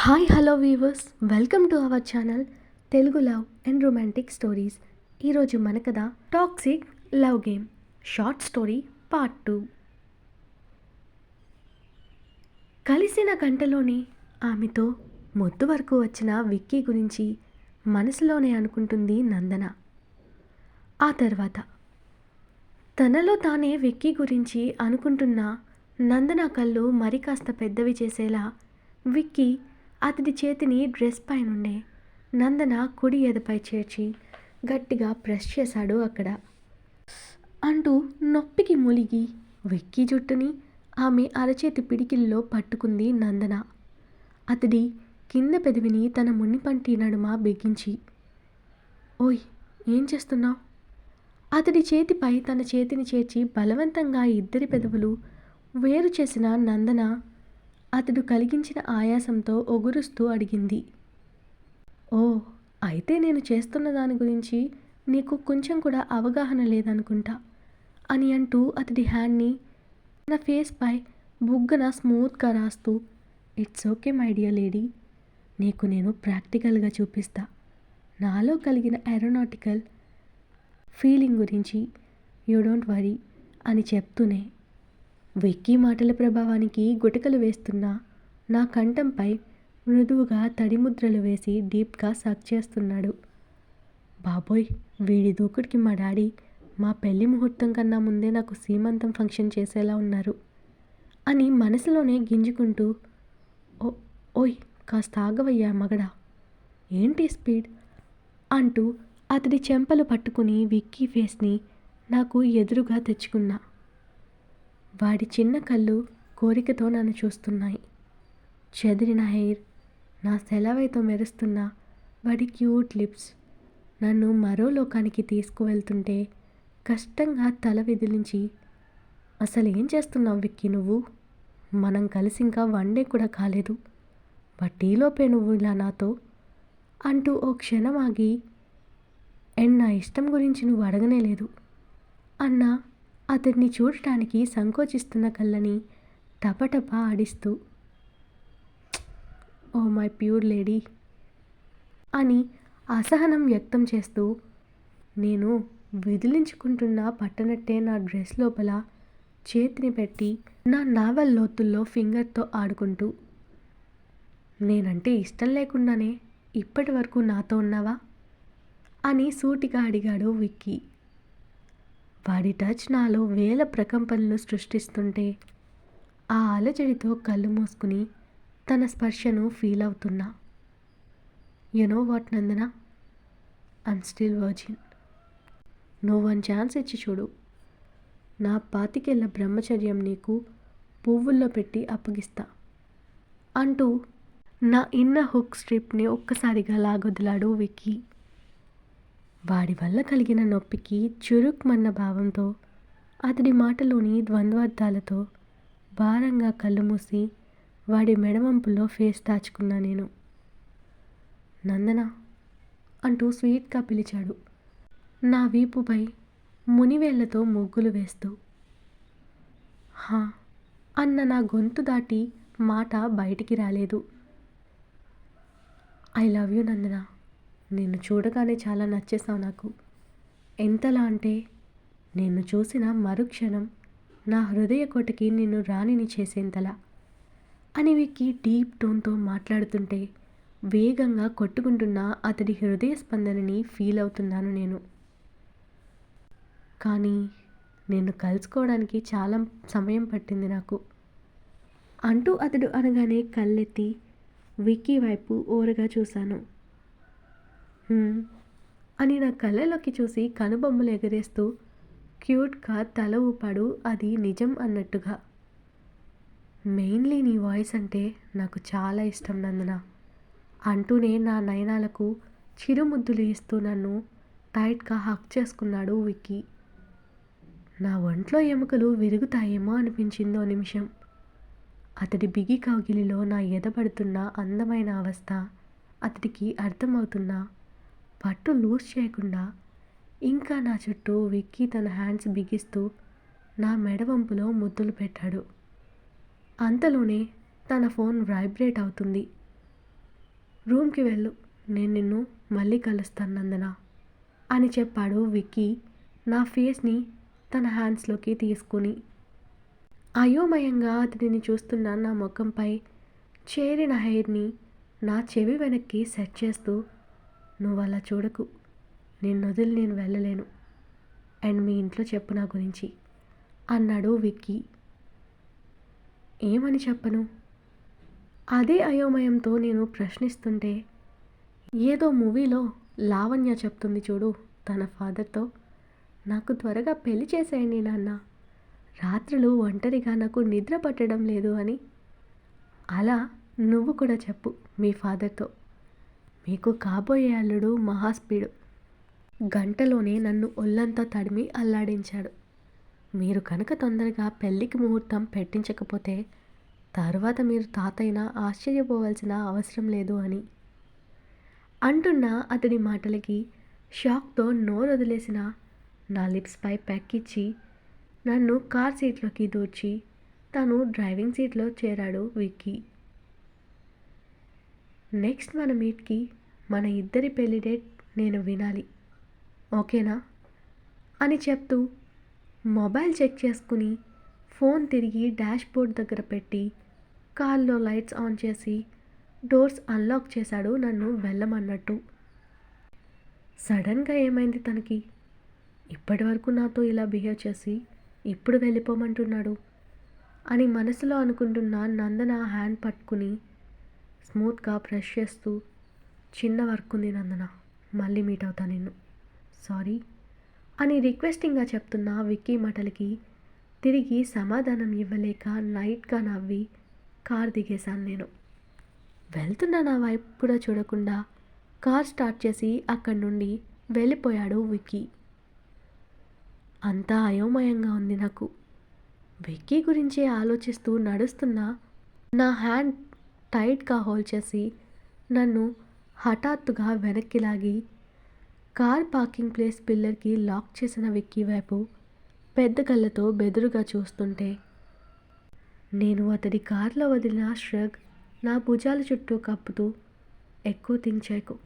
Hi hello viewers welcome to our channel Telugu love and romantic stories ఈరోజు మన కథ toxic love game short story part two కలిసిన గంటలోనే ఆమెతో మొద్దు వరకు వచ్చిన విక్కీ గురించి మనసులోనే అనుకుంటుంది నందన. ఆ తర్వాత తనలో తానే విక్కీ గురించి అనుకుంటున్న నందన కళ్ళు మరి కాస్త పెద్దవి చేసేలా విక్కీ అతడి చేతిని డ్రెస్ పైనుండే. నందన కుడి ఎదపై చేర్చి గట్టిగా ప్రెస్ చేశాడు అక్కడ. అంటూ నొప్పికి ములిగి వెక్కి జుట్టుని ఆమె అరచేతి పిడికిల్లో పట్టుకుంది నందన. అతడి కింద పెదవిని తన మునిపంటి నడుమ బిగించి ఓయ్ ఏం చేస్తున్నావు? అతడి చేతిపై తన చేతిని చేర్చి బలవంతంగా ఇద్దరి పెదవులు వేరు చేసిన నందన అతడు కలిగించిన ఆయాసంతో ఒగురుస్తూ అడిగింది. ఓ అయితే నేను చేస్తున్న దాని గురించి నీకు కొంచెం కూడా అవగాహన లేదనుకుంటా? అని అంటూ అతడి హ్యాండ్ని నా ఫేస్పై బుగ్గన స్మూత్గా రాస్తూ it's okay my dear lady. నీకు నేను ప్రాక్టికల్గా చూపిస్తా. నాలో కలిగిన ఏరోనాటికల్ ఫీలింగ్ గురించి యూ డోంట్ వరీ అని చెప్తూనే విక్కీ మాటల ప్రభావానికి గుటకలు వేస్తున్న నా కంఠంపై మృదువుగా తడిముద్రలు వేసి డీప్గా సాక్ చేస్తున్నాడు. బాబోయ్ వీడి దూకుడికి మా డాడీ మా పెళ్ళి ముహూర్తం కన్నా ముందే నాకు సీమంతం ఫంక్షన్ చేసేలా ఉన్నారు అని మనసులోనే గింజుకుంటూ ఓ ఓయ్ కాస్త ఆగవయ్యా మగడా ఏంటి స్పీడ్? అంటూ అతడి చెంపలు పట్టుకుని విక్కీ ఫేస్ని నాకు ఎదురుగా తెచ్చుకున్నా. వాడి చిన్న కళ్ళు కోరికతో నన్ను చూస్తున్నాయి. చెదిరిన హెయిర్ నా సెలవైతో మెరుస్తున్న వాడి క్యూట్ లిప్స్ నన్ను మరో లోకానికి తీసుకువెళ్తుంటే కష్టంగా తల విదిలించి అసలు ఏం చేస్తున్నావు విక్కి నువ్వు? మనం కలిసి ఇంకా వన్ డే కూడా కాలేదు. బట్ ఈలోపే నువ్వు ఇలా నాతో అంటూ ఓ క్షణం ఆగి అండ్ నా ఇష్టం గురించి నువ్వు అడగనే లేదు అన్నా అతడిని చూడటానికి సంకోచిస్తున్న కళ్ళని టపటపా ఆడిస్తూ ఓ మై ప్యూర్ లేడీ అని అసహనం వ్యక్తం చేస్తూ నేను విదిలించుకుంటున్న పట్టనట్టే నా డ్రెస్ లోపల చేతిని పెట్టి నా నావల్ లోతుల్లో ఫింగర్తో ఆడుకుంటూ నేనంటే ఇష్టం లేకుండానే ఇప్పటి వరకు నాతో ఉన్నావా? అని సూటిగా అడిగాడు విక్కీ. వాడి టచ్ నాలో వేల ప్రకంపనలు సృష్టిస్తుంటే ఆ అలజడితో కళ్ళు మూసుకుని తన స్పర్శను ఫీల్ అవుతున్నా. You know what Nandana? I'm still virgin no one chance ఇచ్చి చూడు. నా పాతికెళ్ళ బ్రహ్మచర్యం నీకు పువ్వుల్లో పెట్టి అప్పగిస్తా. అంటూ నా ఇన్న హుక్ స్ట్రిప్ని ఒక్కసారిగా లాగొదిలాడు విక్కీ. వాడి వల్ల కలిగిన నొప్పికి చురుక్మన్న భావంతో అతడి మాటలోని ద్వంద్వార్థాలతో భారంగా కళ్ళు మూసి వాడి మెడవంపులో ఫేస్ దాచుకున్నా నేను. నందన అంటూ స్వీట్గా పిలిచాడు. నా వీపుపై మునివేళ్ళతో ముగ్గులు వేస్తూ. హా అన్న నా గొంతు దాటి మాట బయటికి రాలేదు. ఐ లవ్ యూ నందన నిన్ను చూడగానే చాలా నచ్చేసావు నాకు. ఎంతలా అంటే నిన్ను చూసిన మరుక్షణం నా హృదయ కోటకి నిన్ను రాణిని చేసేంతలా అని విక్కి డీప్ టోన్తో మాట్లాడుతుంటే వేగంగా కొట్టుకుంటున్న అతడి హృదయ స్పందనని ఫీల్ అవుతున్నాను నేను. కానీ నేను కలుసుకోవడానికి చాలా సమయం పట్టింది నాకు. అంటూ అతడు అనగానే కళ్ళెత్తి విక్కీ వైపు ఓరగా చూశాను. అని నా కళ్ళలోకి చూసి కనుబొమ్మలు ఎగరేస్తూ క్యూట్గా తల ఊపాడు అది నిజం అన్నట్టుగా. మెయిన్లీ నీ వాయిస్ అంటే నాకు చాలా ఇష్టం నందన అంటూనే నా నయనాలకు చిరుముద్దులు ఇస్తూ నన్ను టైట్గా హక్ చేసుకున్నాడు విక్కీ. నా ఒంట్లో ఎముకలు విరుగుతాయేమో అనిపించిందో నిమిషం. అతడి బిగి కౌగిలిలో నా ఎదపడుతున్న అందమైన అవస్థ అతడికి అర్థమవుతున్నా. పట్టు లూజ్ చేయకుండా ఇంకా నా చుట్టూ విక్కీ తన హ్యాండ్స్ బిగిస్తూ నా మెడవంపులో ముద్దులు పెట్టాడు. అంతలోనే తన ఫోన్ వైబ్రేట్ అవుతుంది. రూమ్కి వెళ్ళు నేను నిన్ను మళ్ళీ కలుస్తాను నందన అని చెప్పాడు విక్కీ నా ఫేస్ని తన హ్యాండ్స్లోకి తీసుకుని. అయోమయంగా అతడిని చూస్తున్న నా ముఖంపై చేరిన హెయిర్ని నా చెవి వెనక్కి సెట్ చేస్తూ నువ్వు అలా చూడకు. నేను వదిలి నేను వెళ్ళలేను. అండ్ మీ ఇంట్లో చెప్పు నా గురించి. అన్నాడు విక్కీ. ఏమని చెప్పను? అదే అయోమయంతో నేను ప్రశ్నిస్తుంటే ఏదో మూవీలో లావణ్య చెప్తుంది చూడు తన ఫాదర్తో. నాకు త్వరగా పెళ్ళి చేసేయండి నాన్న. రాత్రులు ఒంటరిగా నాకు నిద్ర పట్టడం లేదు అని. అలా నువ్వు కూడా చెప్పు మీ ఫాదర్తో. మీకు కాబోయే అల్లుడు మహాస్పీడు. గంటలోనే నన్ను ఒళ్ళంతా తడిమి అల్లాడించాడు. మీరు కనుక తొందరగా పెళ్ళికి ముహూర్తం పెట్టించకపోతే తర్వాత మీరు తాతయ్యన ఆశ్చర్యపోవాల్సిన అవసరం లేదు అని. అంటున్న అతడి మాటలకి షాక్తో నోరు వదిలేసిన నా లిప్స్పై పెక్కిచ్చి నన్ను కార్ సీట్లోకి దూర్చి తను డ్రైవింగ్ సీట్లో చేరాడు విక్కీ. నెక్స్ట్ మన మీట్కి మన ఇద్దరి పెళ్ళి డేట్ నేను వినాలి. ఓకేనా? అని చెప్తూ మొబైల్ చెక్ చేసుకుని ఫోన్ తిరిగి డాష్ బోర్డ్ దగ్గర పెట్టి కార్లో లైట్స్ ఆన్ చేసి డోర్స్ అన్లాక్ చేశాడు నన్ను వెళ్ళమన్నట్టు. సడన్గా ఏమైంది తనకి? ఇప్పటి వరకు నాతో ఇలా బిహేవ్ చేసి ఇప్పుడు వెళ్ళిపోమంటున్నాడు అని మనసులో అనుకుంటున్న నందన హ్యాండ్ పట్టుకుని స్మూత్గా బ్రష్ చేస్తూ చిన్న వర్క్ ఉంది నందన మళ్ళీ మీట్ అవుతా నిన్ను. సారీ అని రిక్వెస్టింగ్గా చెప్తున్న విక్కీ మాటలకి తిరిగి సమాధానం ఇవ్వలేక లైట్గా నవ్వి కార్ దిగేశాను నేను. వెళ్తున్న నా వైపు కూడా చూడకుండా కార్ స్టార్ట్ చేసి అక్కడి నుండి వెళ్ళిపోయాడు విక్కీ. అంతా అయోమయంగా ఉంది నాకు. విక్కీ గురించే ఆలోచిస్తూ నడుస్తున్న నా హ్యాండ్ టైట్గా హోల్డ్ చేసి నన్ను హఠాత్తుగా వెనక్కి లాగి కార్ పార్కింగ్ ప్లేస్ పిల్లర్కి లాక్ చేసిన విక్కీ వైపు పెద్ద కళ్ళతో బెదురుగా చూస్తుంటే నేను అతడి కారులో వదిలిన ష్రగ్ నా భుజాల చుట్టూ కప్పుతూ ఎక్కువ తించాకు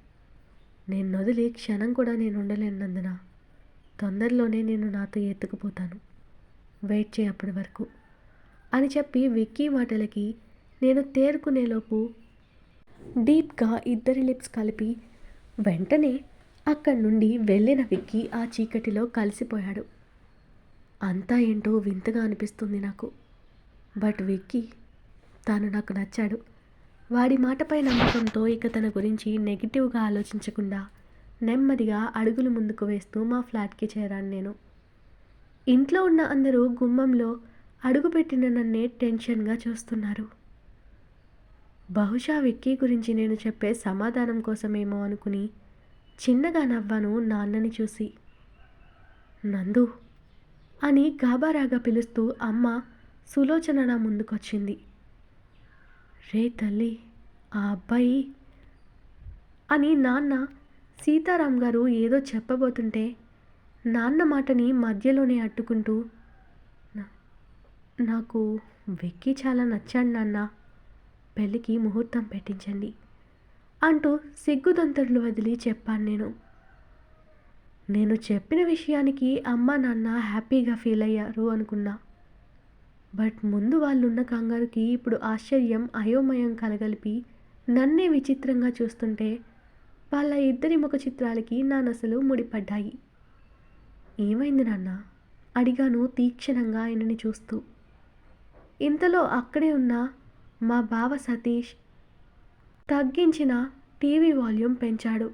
నేను వదిలి క్షణం కూడా నేను ఉండలేనందున తొందరలోనే నేను నాతో ఎత్తుకుపోతాను. వెయిట్ చేయి అప్పటి వరకు అని చెప్పి విక్కీ మాటలకి నేను తేరుకునేలోపు డీప్గా ఇద్దరి లిప్స్ కలిపి వెంటనే అక్కడి నుండి వెళ్ళిన విక్కి ఆ చీకటిలో కలిసిపోయాడు. అంతా ఏంటో వింతగా అనిపిస్తుంది నాకు. బట్ విక్కి తాను నాకు నచ్చాడు. వాడి మాటపై నమ్మకంతో ఇక తన గురించి నెగిటివ్గా ఆలోచించకుండా నెమ్మదిగా అడుగులు ముందుకు వేస్తూ మా ఫ్లాట్కి చేరాను నేను. ఇంట్లో ఉన్న అందరూ గుమ్మంలో అడుగుపెట్టిన నన్నే టెన్షన్గా చూస్తున్నారు. బహుశా విక్కీ గురించి నేను చెప్పే సమాధానం కోసమేమో అనుకుని చిన్నగా నవ్వాను నాన్నని చూసి. నందు! అని గాబారాగా పిలుస్తూ అమ్మ సులోచన నా ముందుకొచ్చింది. రే తల్లి ఆ అబ్బాయి! అని నాన్న సీతారాం గారు ఏదో చెప్పబోతుంటే నాన్న మాటని మధ్యలోనే అట్టుకుంటూ నాకు వెక్కి చాలా నచ్చాడు నాన్న. పెళ్ళికి ముహూర్తం పెట్టించండి అంటూ సిగ్గుదంతర్లు వదిలి చెప్పాను నేను. నేను చెప్పిన విషయానికి అమ్మ నాన్న హ్యాపీగా ఫీల్ అయ్యారు అనుకున్నా. బట్ ముందు వాళ్ళున్న కంగారుకి ఇప్పుడు ఆశ్చర్యం అయోమయం కలగలిపి నన్నే విచిత్రంగా చూస్తుంటే వాళ్ళ ఇద్దరి ముఖ చిత్రాలకి నా నసలు ముడిపడ్డాయి. ఏమైంది నాన్న? అడిగాను తీక్షణంగా ఆయనని చూస్తూ. ఇంతలో అక్కడే ఉన్న మా బావ సతీష్ తగ్గించిన టీవీ వాల్యూమ్ పెంచాడు.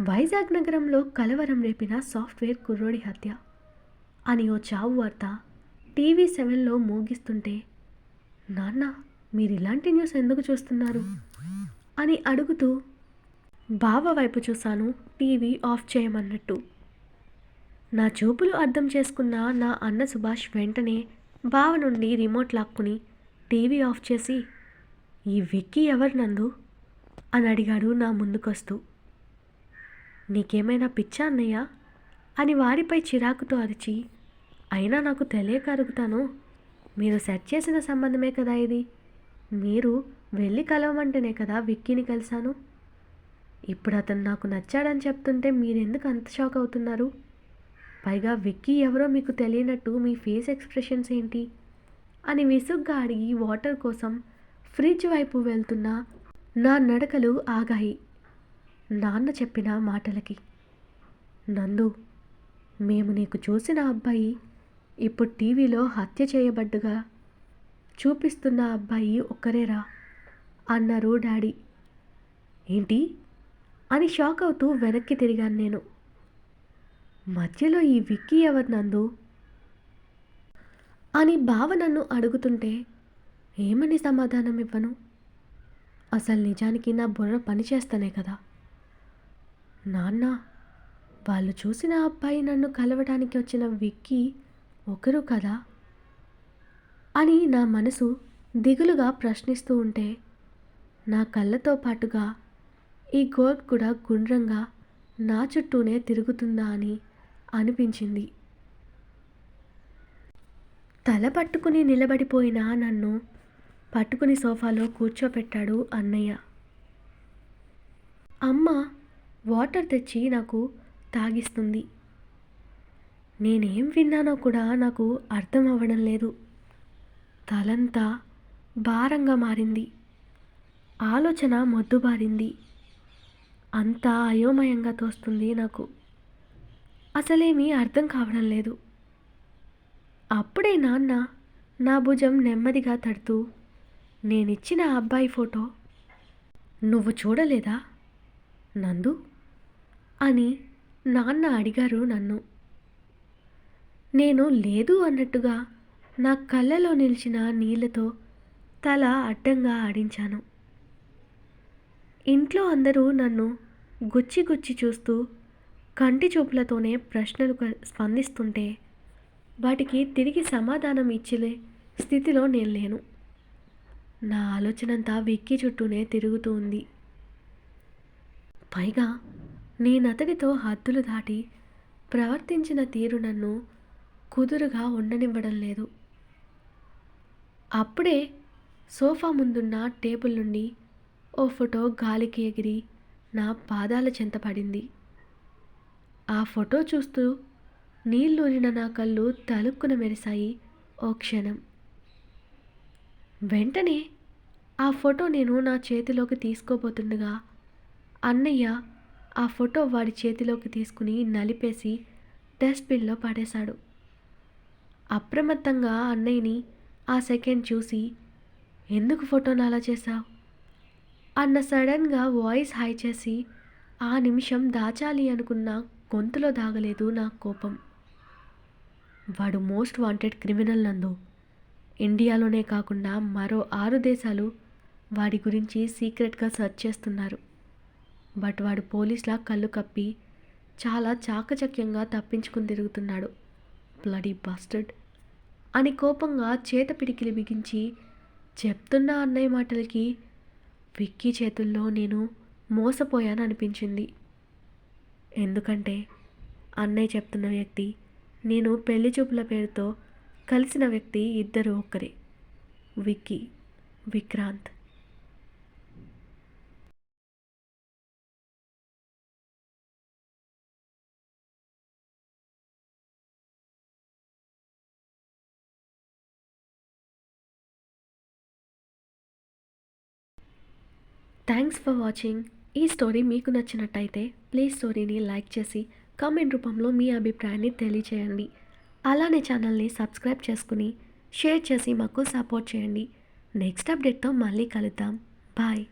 వైజాగ్ నగరంలో కలవరం రేపిన సాఫ్ట్వేర్ కుర్రోడి హత్య. అని ఓ చావు వార్త టీవీ సెవెన్లో మోగిస్తుంటే నాన్న మీరు ఇలాంటి న్యూస్ ఎందుకు చూస్తున్నారు? అని అడుగుతూ బావ వైపు చూశాను టీవీ ఆఫ్ చేయమన్నట్టు. నా చూపులు అర్థం చేసుకున్న నా అన్న సుభాష్ వెంటనే బావ నుండి రిమోట్ లాక్కుని టీవీ ఆఫ్ చేసి ఈ విక్కీ ఎవరు నందు? అని అడిగాడు నా ముందుకొస్తూ. నీకేమైనా పిచ్చా అన్నయ్య? అని వారిపై చిరాకుతో అరిచి అయినా నాకు తెలియక అరుగుతాను మీరు సెట్ చేసిన సంబంధమే కదా ఇది? మీరు వెళ్ళి కలవమంటేనే కదా విక్కీని కలిశాను? ఇప్పుడు అతను నాకు నచ్చాడని చెప్తుంటే మీరెందుకు అంత షాక్ అవుతున్నారు? పైగా విక్కీ ఎవరో మీకు తెలియనట్టు మీ ఫేస్ ఎక్స్ప్రెషన్స్ ఏంటి? అని విసుగ్గా అడిగి వాటర్ కోసం ఫ్రిడ్జ్ వైపు వెళ్తున్న నా నడకలు ఆగాయి. నాన్న చెప్పిన మాటలకి నందు మేము నీకు చూసిన అబ్బాయి ఇప్పుడు టీవీలో హత్య చేయబడ్డగా చూపిస్తున్న అబ్బాయి ఒక్కరేరా అన్నారు డాడీ. ఏంటి? అని షాక్ అవుతూ వెనక్కి తిరిగాను నేను. మధ్యలో ఈ విక్కీ ఎవరు నందు? అని బావ నన్ను అడుగుతుంటే ఏమని సమాధానం ఇవ్వను? అసలు నిజానికి నా బుర్ర పనిచేస్తానే కదా. నాన్న వాళ్ళు చూసిన అబ్బాయి నన్ను కలవడానికి వచ్చిన విక్కీ ఒకరు కదా? అని నా మనసు దిగులుగా ప్రశ్నిస్తూ ఉంటే నా కళ్ళతో పాటుగా ఈ గోల్డ్ కూడా గుండ్రంగా నా చుట్టూనే తిరుగుతుందా అని అనిపించింది. తల పట్టుకుని నిలబడిపోయిన నన్ను పట్టుకుని సోఫాలో కూర్చోపెట్టాడు అన్నయ్య. అమ్మ వాటర్ తెచ్చి నాకు తాగిస్తుంది. నేనేం విన్నానో కూడా నాకు అర్థం అవ్వడం లేదు. తలంతా భారంగా మారింది. ఆలోచన మొద్దుబారింది. అంతా అయోమయంగా తోస్తుంది నాకు. అసలేమీ అర్థం కావడం లేదు. అప్పుడే నాన్న నా భుజం నెమ్మదిగా తడుతూ నేనిచ్చిన అబ్బాయి ఫోటో నువ్వు చూడలేదా నందు? అని నాన్న అడిగారు నన్ను. నేను లేదు అన్నట్టుగా నా కళ్ళలో నిలిచిన నీళ్ళతో తల అడ్డంగా ఆడించాను. ఇంట్లో అందరూ నన్ను గుచ్చి గుచ్చి చూస్తూ కంటి చూపులతోనే ప్రశ్నలు స్పందిస్తుంటే వాటికి తిరిగి సమాధానం ఇచ్చలే. స్థితిలో నేను లేను. నా ఆలోచనంతా విక్కీ చుట్టూనే తిరుగుతూ ఉంది పైగా నేనతడితో హద్దులు దాటి ప్రవర్తించిన తీరు నన్ను కుదురుగా ఉండనివ్వడం లేదు. అప్పుడే సోఫా ముందున్న టేబుల్ నుండి ఓ ఫోటో గాలికి ఎగిరి నా పాదాల చెంత పడింది. ఆ ఫోటో చూస్తూ నీళ్ళూరిన నా కళ్ళు తలుక్కున మెరిశాయి ఓ క్షణం. వెంటనే ఆ ఫోటో నేను నా చేతిలోకి తీసుకోబోతుండగా అన్నయ్య ఆ ఫోటో వాడి చేతిలోకి తీసుకుని నలిపేసి డస్ట్బిన్లో పడేశాడు. అప్రమత్తంగా అన్నయ్యని ఆ సెకండ్ చూసి ఎందుకు ఫోటోను అలా చేశావు? అన్న సడన్గా వాయిస్ హై చేసి ఆ నిమిషం దాచాలి అనుకున్న గొంతులో దాగలేదు నా కోపం. వాడు మోస్ట్ వాంటెడ్ క్రిమినల్ నందు. ఇండియాలోనే కాకుండా మరో ఆరు దేశాలు వాడి గురించి సీక్రెట్గా సెర్చ్ చేస్తున్నారు. బట్ వాడు పోలీసులా కళ్ళు కప్పి చాలా చాకచక్యంగా తప్పించుకుని తిరుగుతున్నాడు. Bloody bastard! అని కోపంగా చేత పిడికిలి బిగించి చెప్తున్న అన్నయ్య మాటలకి విక్కీ చేతుల్లో నేను మోసపోయాను అనిపించింది ఎందుకంటే అన్నయ్య చెప్తున్న వ్యక్తి నేను పెళ్ళి చూపుల పేరుతో కలిసిన వ్యక్తి ఇద్దరు ఒక్కరే Vicky Vikrant. Thanks for watching ఈ స్టోరీ మీకు నచ్చినట్టయితే ప్లీజ్ స్టోరీని లైక్ చేసి కామెంట్ రూపంలో మీ అభిప్రాయాన్ని తెలియచేయండి. అలానే ఛానల్ని సబ్స్క్రైబ్ చేసుకుని షేర్ చేసి మాకు సపోర్ట్ చేయండి. నెక్స్ట్ అప్డేట్తో మళ్ళీ కలుద్దాం. బాయ్.